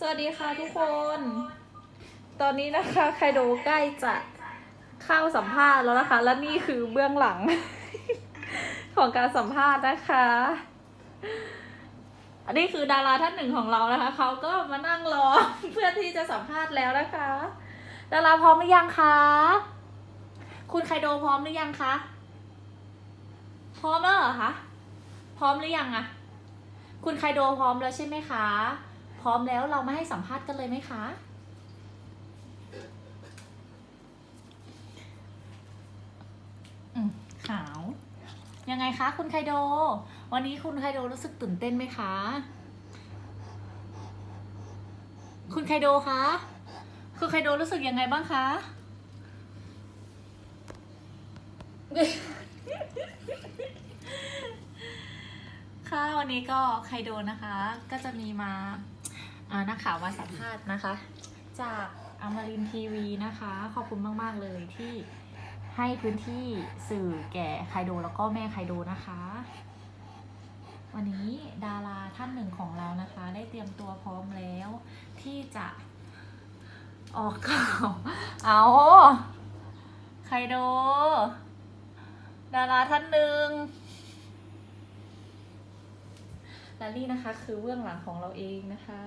สวัสดีค่ะทุกคน ตอนนี้นะคะไคโดใกล้จะเข้าสัมภาษณ์แล้วนะคะ และนี่คือเบื้องหลัง ของการสัมภาษณ์นะคะ อันนี้คือดาราท่านหนึ่งของเรานะคะ เขาก็มานั่งรอเพื่อที่จะสัมภาษณ์แล้วนะคะ ดาราพร้อมหรือยังคะ คุณไคโดพร้อมหรือยังคะ พร้อมแล้วเหรอคะ พร้อมหรือยังอะคุณไคโดพร้อมแล้วใช่ไหมคะ พร้อมแล้วเรามาให้สัมภาษณ์กันเลยไหมคะอืมขาว ยังไงคะคุณไคโด วันนี้คุณไคโดรู้สึกตื่นเต้นไหมคะ คุณไคโดคะ คุณไคโดรู้สึกยังไงบ้างคะ ค่ะวันนี้ก็ไคโดนะคะ ก็จะมีมาอ่านักข่าวมาสัมภาษณ์นะคะ จากอมรินทีวีนะคะ ขอบคุณมาก ๆ เลยที่ให้พื้นที่สื่อแก่ไคโดแล้วก็แม่ไคโดนะคะ วันนี้ดาราท่านหนึ่งของเรานะคะ ได้เตรียมตัวพร้อมแล้วที่จะออกข่าว เอาไคโด ดาราท่านหนึ่ง ละนี่นะคะ คือเบื้องหลังของเราเองนะคะ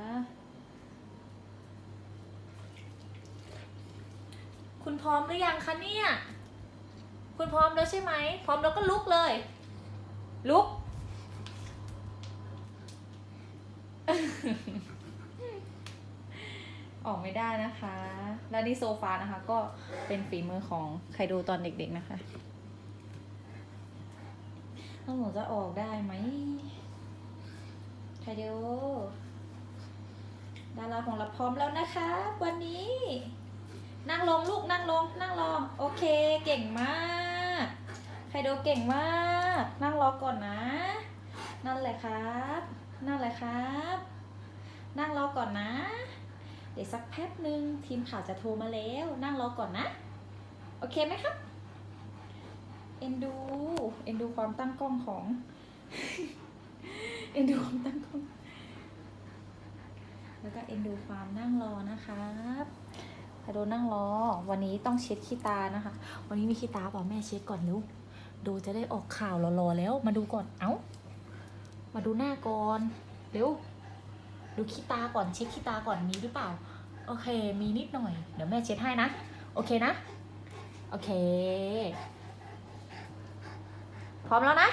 คุณพร้อมหรือยังคะเนี่ย คุณพร้อมแล้วใช่ไหม พร้อมแล้วก็ลุกเลย ลุก ออกไม่ได้นะคะ แล้วนี่โซฟานะคะ ก็เป็นฝีมือของใครดูตอนเด็กๆนะคะแล้วหนูจะออกได้ไหม ไคเดโอดาราของเราพร้อมแล้วนะคะ วันนี้ นั่งลงลูกนั่งลงนั่งรอโอเคเก่งมากไคโดเก่งมาก นั่งรอก่อนนะ นั่นแหละครับ นั่นแหละครับ นั่งรอก่อนนะ เดี๋ยวสักแป๊บหนึ่งทีมข่าวจะโทรมาแล้ว นั่งรอก่อนนะ โอเคไหมครับ เอ็นดู เอ็นดูความตั้งกล้องของ เอ็นดูความตั้งกล้องแล้วก็เอ็นดูความนั่งรอนะครับโดนั่งรอ วันนี้ต้องเช็ดขี้ตานะคะ วันนี้มีขี้ตาเปล่าแม่เช็ดก่อนเร็วดูจะได้ออกข่าวรอๆแล้ว มาดูก่อน เอ้า มาดูหน้าก่อน เร็ว ดูขี้ตาก่อน เช็คขี้ตาก่อน มีหรือเปล่า โอเค มีนิดหน่อย เดี๋ยวแม่เช็ดให้นะ โอเคนะ โอเค พร้อมแล้วนะ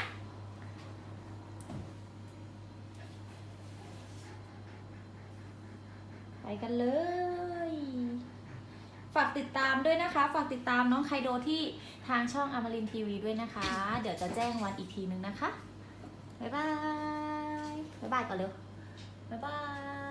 ไปกันเลย ฝากติดตามด้วยนะคะ ฝากติดตามน้องไคโดที่ทางช่องอมรินทีวีด้วยนะคะ เดี๋ยวจะแจ้งวันอีกทีนึงนะคะ บ๊ายบาย บ๊ายบายก่อนเร็ว บ๊ายบาย